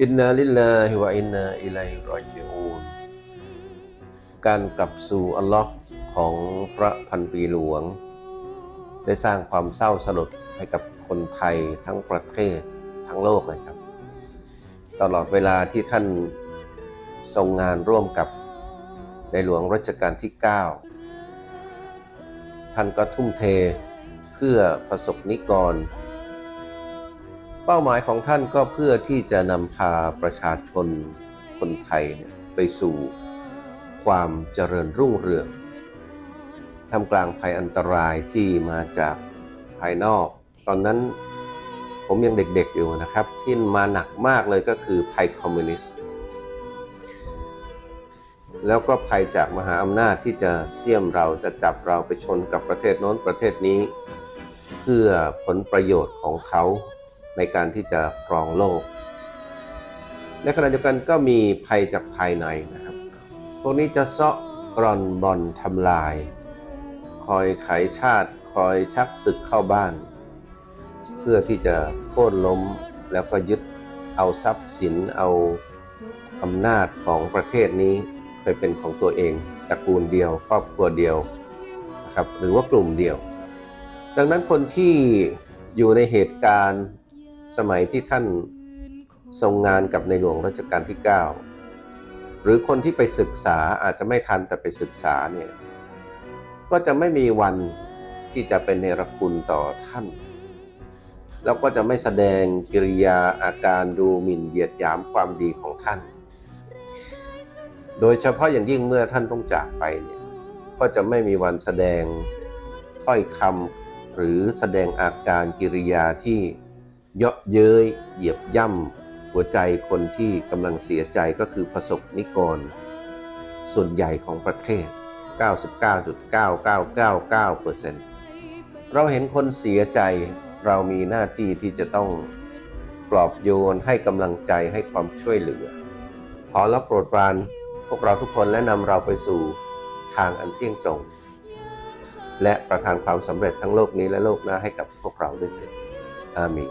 อินนาลิลลาฮิวะอินนาอิลัยรอจิอูนการกลับสู่อัลลอฮ์ของพระพันปีหลวง ได้สร้างความเศร้าสลดให้กับคนไทยทั้งประเทศทั้งโลกนะครับ ตลอดเวลาที่ท่านทรงงานร่วมกับในหลวงรัชกาลที่ 9 ท่านก็ทุ่มเทเพื่อประสบนิกร เป้าหมายของท่านก็เพื่อที่จะนำพาประชาชนคนไทยไปสู่ความเจริญรุ่งเรืองทำกลางภัยอันตรายที่มาจากภายนอก ตอนนั้นผมยังเด็กๆอยู่นะครับ ที่มาหนักมากเลยก็คือภัยคอมมิวนิสต์แล้วก็ภัยจากมหาอำนาจที่จะเสี่ยมเราจะจับเราไปชนกับประเทศโน้นประเทศนี้ เพื่อผลประโยชน์ของเขา ในการที่จะครองโลก ในขณะเดียวกันก็มีภัยจากภายในนะครับ พวกนี้จะเซาะกร่อนบอนทำลาย คอยไขชาติ คอยชักศึกเข้าบ้าน เพื่อที่จะโค่นล้มแล้วก็ยึดเอาทรัพย์สินเอาอำนาจของประเทศนี้ไปเป็นของตัวเองตระกูลเดียว ครอบครัวเดียวนะครับหรือว่ากลุ่มเดียว ดังนั้นคนที่อยู่ในเหตุการณ์ สมัยที่ท่านทรงงานกับในหลวงรัชกาลที่ 9 หรือคนที่ไปศึกษาอาจจะไม่ทันแต่ไปศึกษาเนี่ยก็จะไม่มีวันที่จะเป็นเนรคุณต่อท่าน แล้วก็จะไม่แสดงกิริยาอาการดูหมิ่นเหยียดหยามความดีของท่าน โดยเฉพาะอย่างยิ่งเมื่อท่านต้องจากไปเนี่ยก็จะไม่มีวันแสดงถ้อยคำหรือแสดงอาการกิริยาที่ เยาะเย้ยเหยียบย่ำหัวใจคนที่กำลังเสียใจก็คือประสบนิกร ส่วนใหญ่ของประเทศ 99.9999%เราเห็นคนเสียใจเรามีหน้าที่ที่จะต้องปลอบโยนให้กำลังใจให้ความช่วยเหลือ ขอรับโปรดปรานพวกเราทุกคนและนำเราไปสู่ทางอันเที่ยงตรง และประทานความสำเร็จทั้งโลกนี้และโลกหน้าให้กับพวกเราด้วยเถิดอาเมน